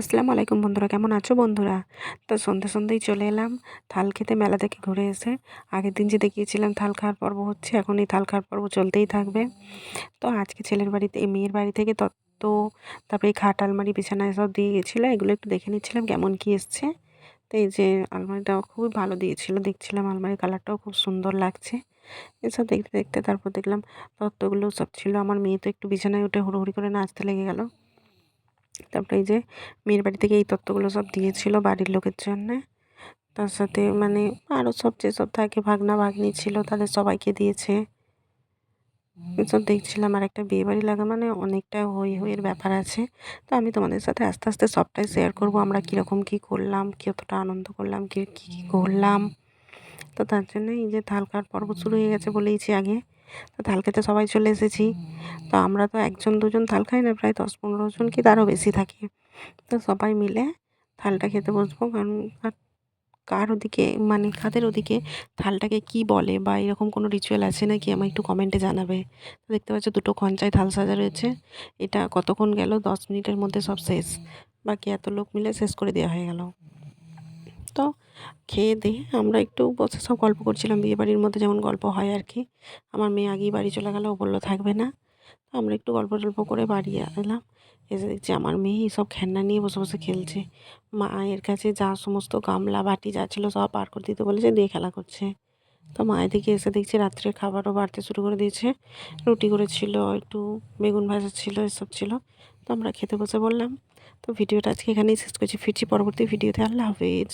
আসসালামু আলাইকুম বন্ধুরা, কেমন আছো বন্ধুরা? তো সন্ধ্যে সন্ধ্যেই চলে এলাম। থাল খেতে মেলা থেকে ঘুরে এসে, আগের দিন যে দেখিয়েছিলাম থাল খাওয়ার পর্ব হচ্ছে, এখন এই থাল খাওয়ার পর্ব চলতেই থাকবে। তো আজকে ছেলের বাড়িতে, এই মেয়ের বাড়ি থেকে তত্ত্ব, তারপরে খাট, আলমারি, বিছানা এসব দিয়ে গেছিল এগুলো একটু দেখে নিচ্ছিলাম কেমন কি এসছে। তো এই যে আলমারিটা খুবই ভালো দিয়েছিল, দেখছিলাম আলমারির কালারটাও খুব সুন্দর লাগছে। এসব দেখতে দেখতে তারপর দেখলাম তত্ত্বগুলো সব ছিল, আমার মেয়ে তো একটু বিছানায় উঠে হুড়োহুড়ি করে নাচতে লেগে গেল। তারপরে এই যে মেয়ের বাড়ি থেকে এই তত্ত্বগুলো সব দিয়েছিল বাড়ির লোকের জন্যে। তার সাথে মানে আরও সব যেসব থাকে, ভাগনা ভাগ্নি ছিল, তাদের সবাইকে দিয়েছে। এসব দেখছিলাম আর একটা বিয়ে বাড়ি লাগা মানে অনেকটা হই হইয়ের ব্যাপার আছে। তো আমি তোমাদের সাথে আস্তে আস্তে সবটাই শেয়ার করব, আমরা কীরকম কী করলাম, কতটা আনন্দ করলাম, কী কী করলাম। তো তার জন্য এই যে থাল খাওয়ার পর্ব শুরু হয়ে গেছে বলেইছি আগে। তো থাল খেতে সবাই চলে এসেছি। তো আমরা তো একজন দুজন থাল খাই না প্রায় দশ পনেরো জন কি তারও বেশি থাকি। তো সবাই মিলে থালটা খেতে বসবো কারণ কার ওদিকে মানে কাদের ওদিকে থালটাকে কি বলে বা এরকম কোনো রিচুয়াল আছে নাকি আমায় একটু কমেন্টে জানাবে। তো দেখতে পাচ্ছ দুটো খঞ্চায় থাল সাজা রয়েছে। এটা কতক্ষণ গেল? দশ মিনিটের মধ্যে সব শেষ। বাকি এত লোক মিলে শেষ করে দেওয়া হয়ে গেল। তো খেয়ে দিয়ে আমরা একটু বসে, সব গল্প করছিলাম বিয়ে বাড়ির মধ্যে যেমন গল্প হয় আর কি। আমার মেয়ে আগেই বাড়ি চলে গেল, ও বলল থাকবে না। তো আমরা একটু গল্প টল্প করে বাড়ি এলাম। এসে দেখছি আমার মেয়ে এইসব খেলনা নিয়ে বসে বসে খেলছে। মায়ের কাছে যা সমস্ত গামলা, বাটি যা ছিল সব পার করে দিতে বলেছে, দিয়ে খেলা করছে। তো মায়ের দিকে এসে দেখছি রাত্রে খাবারও বাড়তে শুরু করে দিয়েছে। রুটি করেছিল, একটু বেগুন ভাজা ছিল, এসব ছিল। তো আমরা খেতে বসে বললাম, তো ভিডিওটা আজকে এখানেই শেষ করছি। ফিরছি পরবর্তী ভিডিওতে। আল্লাহ হাফেজ।